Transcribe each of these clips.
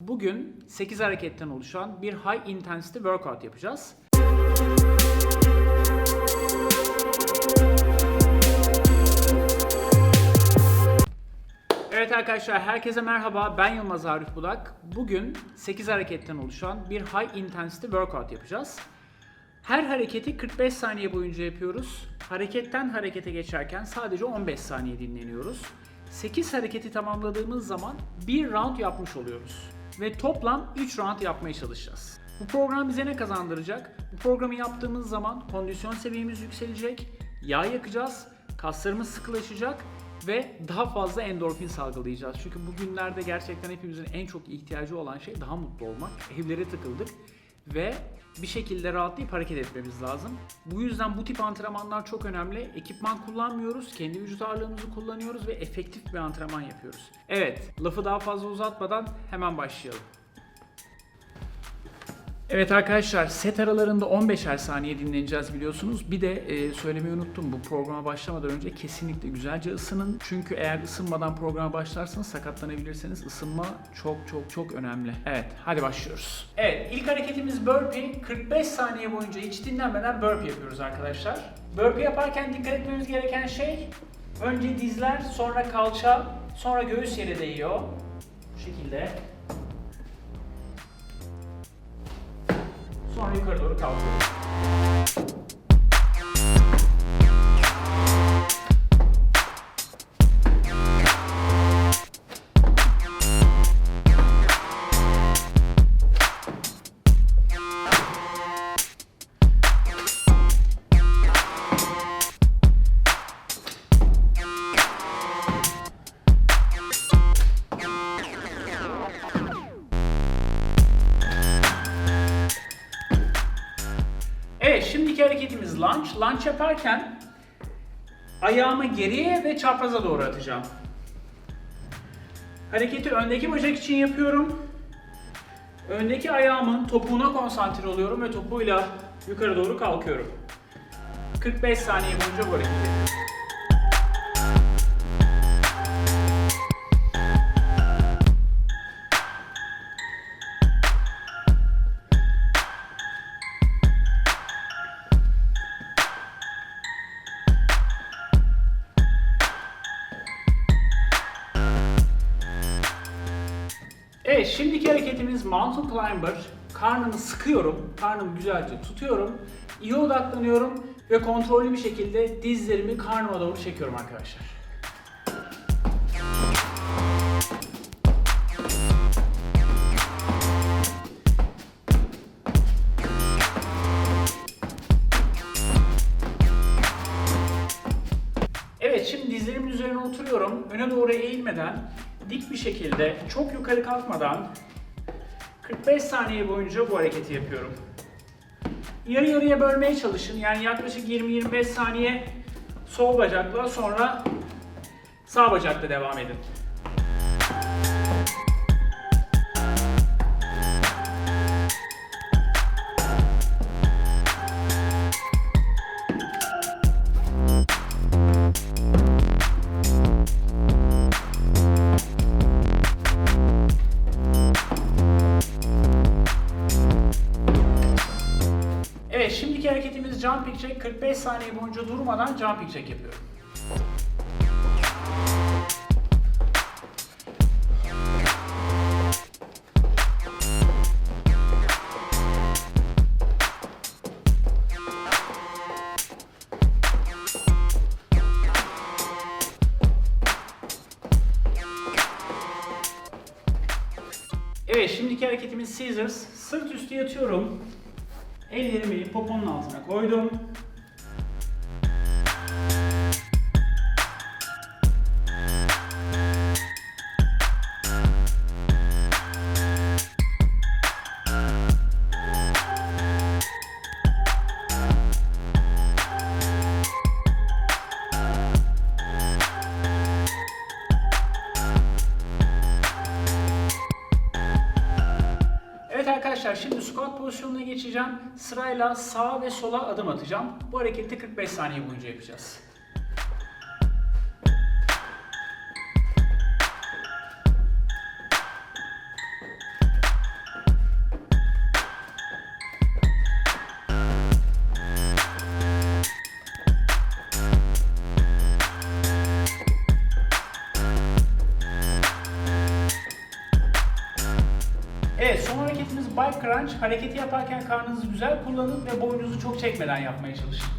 Bugün 8 hareketten oluşan bir high intensity workout yapacağız. Evet arkadaşlar herkese merhaba. Ben Yılmaz Arif Budak. Bugün 8 hareketten oluşan bir high intensity workout yapacağız. Her hareketi 45 saniye boyunca yapıyoruz. Hareketten harekete geçerken sadece 15 saniye dinleniyoruz. 8 hareketi tamamladığımız zaman bir round yapmış oluyoruz. Ve toplam 3 round yapmaya çalışacağız. Bu program bize ne kazandıracak? Bu programı yaptığımız zaman kondisyon seviyemiz yükselecek, yağ yakacağız, kaslarımız sıkılaşacak ve daha fazla endorfin salgılayacağız. Çünkü bugünlerde gerçekten hepimizin en çok ihtiyacı olan şey daha mutlu olmak. Evlere tıkıldık ve bir şekilde rahatlayıp hareket etmemiz lazım. Bu yüzden bu tip antrenmanlar çok önemli. Ekipman kullanmıyoruz, kendi vücut ağırlığımızı kullanıyoruz ve efektif bir antrenman yapıyoruz. Evet, lafı daha fazla uzatmadan hemen başlayalım. Evet arkadaşlar set aralarında 15'er saniye dinleneceğiz biliyorsunuz. Bir de e, söylemeyi unuttum bu programa başlamadan önce kesinlikle güzelce ısının. Çünkü eğer ısınmadan programa başlarsanız sakatlanabilirsiniz. Isınma çok çok çok önemli. Evet hadi başlıyoruz. Evet ilk hareketimiz burpee. 45 saniye boyunca hiç dinlenmeden burpee yapıyoruz arkadaşlar. Burpee yaparken dikkat etmemiz gereken şey önce dizler sonra kalça sonra göğüs yere değiyor. Bu şekilde. Sonra yukarı doğru kalkıyoruz. Evet, şimdiki hareketimiz lunge. Lunge yaparken ayağımı geriye ve çapraza doğru atacağım. Hareketi öndeki bacak için yapıyorum. Öndeki ayağımın topuğuna konsantre oluyorum ve topuğuyla yukarı doğru kalkıyorum. 45 saniye boyunca bu hareketi Evet, şimdiki hareketimiz Mountain Climber. Karnımı sıkıyorum, karnımı güzelce tutuyorum, iyi odaklanıyorum ve kontrollü bir şekilde dizlerimi karnıma doğru çekiyorum arkadaşlar. Evet şimdi dizlerimin üzerine oturuyorum. Öne doğru eğilmeden dik bir şekilde çok yukarı kalkmadan 45 saniye boyunca bu hareketi yapıyorum. Yarı yarıya bölmeye çalışın. Yani yaklaşık 20-25 saniye sol bacakla sonra sağ bacakla devam edin. Hareketimiz jumping jack. 45 saniye boyunca durmadan jumping jack yapıyorum. Evet şimdiki hareketimiz scissors. Sırt üstü yatıyorum. Ellerimi poponun altına koydum. Arkadaşlar şimdi squat pozisyonuna geçeceğim. Sırayla sağa ve sola adım atacağım. Bu hareketi 45 saniye boyunca yapacağız. Evet son bike crunch. Hareketi yaparken karnınızı güzel kullanın ve boynunuzu çok çekmeden yapmaya çalışın.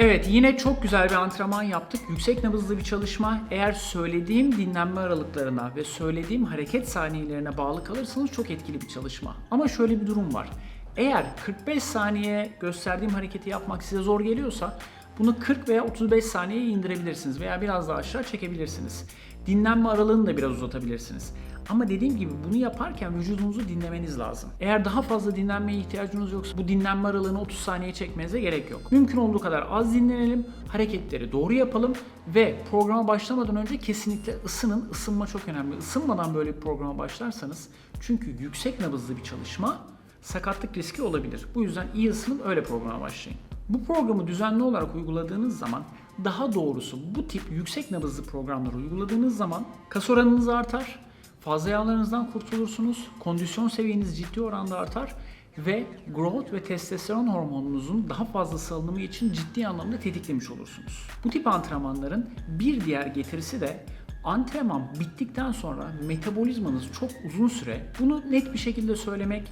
Evet yine çok güzel bir antrenman yaptık. Yüksek nabızlı bir çalışma. Eğer söylediğim dinlenme aralıklarına ve söylediğim hareket saniyelerine bağlı kalırsanız çok etkili bir çalışma. Ama şöyle bir durum var. Eğer 45 saniye gösterdiğim hareketi yapmak size zor geliyorsa bunu 40 veya 35 saniyeye indirebilirsiniz veya biraz daha aşağı çekebilirsiniz. Dinlenme aralığını da biraz uzatabilirsiniz. Ama dediğim gibi bunu yaparken vücudunuzu dinlemeniz lazım. Eğer daha fazla dinlenmeye ihtiyacınız yoksa bu dinlenme aralığını 30 saniye çekmenize gerek yok. Mümkün olduğu kadar az dinlenelim, hareketleri doğru yapalım ve programa başlamadan önce kesinlikle ısının. Isınma çok önemli. Isınmadan böyle bir programa başlarsanız çünkü yüksek nabızlı bir çalışma sakatlık riski olabilir. Bu yüzden iyi ısının öyle programa başlayın. Bu programı düzenli olarak uyguladığınız zaman daha doğrusu bu tip yüksek nabızlı programları uyguladığınız zaman kas oranınız artar, fazla yağlarınızdan kurtulursunuz, kondisyon seviyeniz ciddi oranda artar ve growth ve testosteron hormonunuzun daha fazla salınımı için ciddi anlamda tetiklemiş olursunuz. Bu tip antrenmanların bir diğer getirisi de antrenman bittikten sonra metabolizmanız çok uzun süre, bunu net bir şekilde söylemek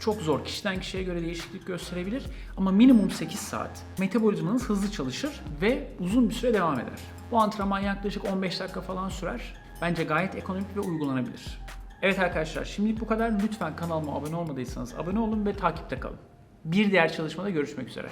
çok zor. Kişiden kişiye göre değişiklik gösterebilir ama minimum 8 saat metabolizmanız hızlı çalışır ve uzun bir süre devam eder. Bu antrenman yaklaşık 15 dakika falan sürer. Bence gayet ekonomik ve uygulanabilir. Evet arkadaşlar şimdilik bu kadar. Lütfen kanalıma abone olmadıysanız abone olun ve takipte kalın. Bir diğer çalışmada görüşmek üzere.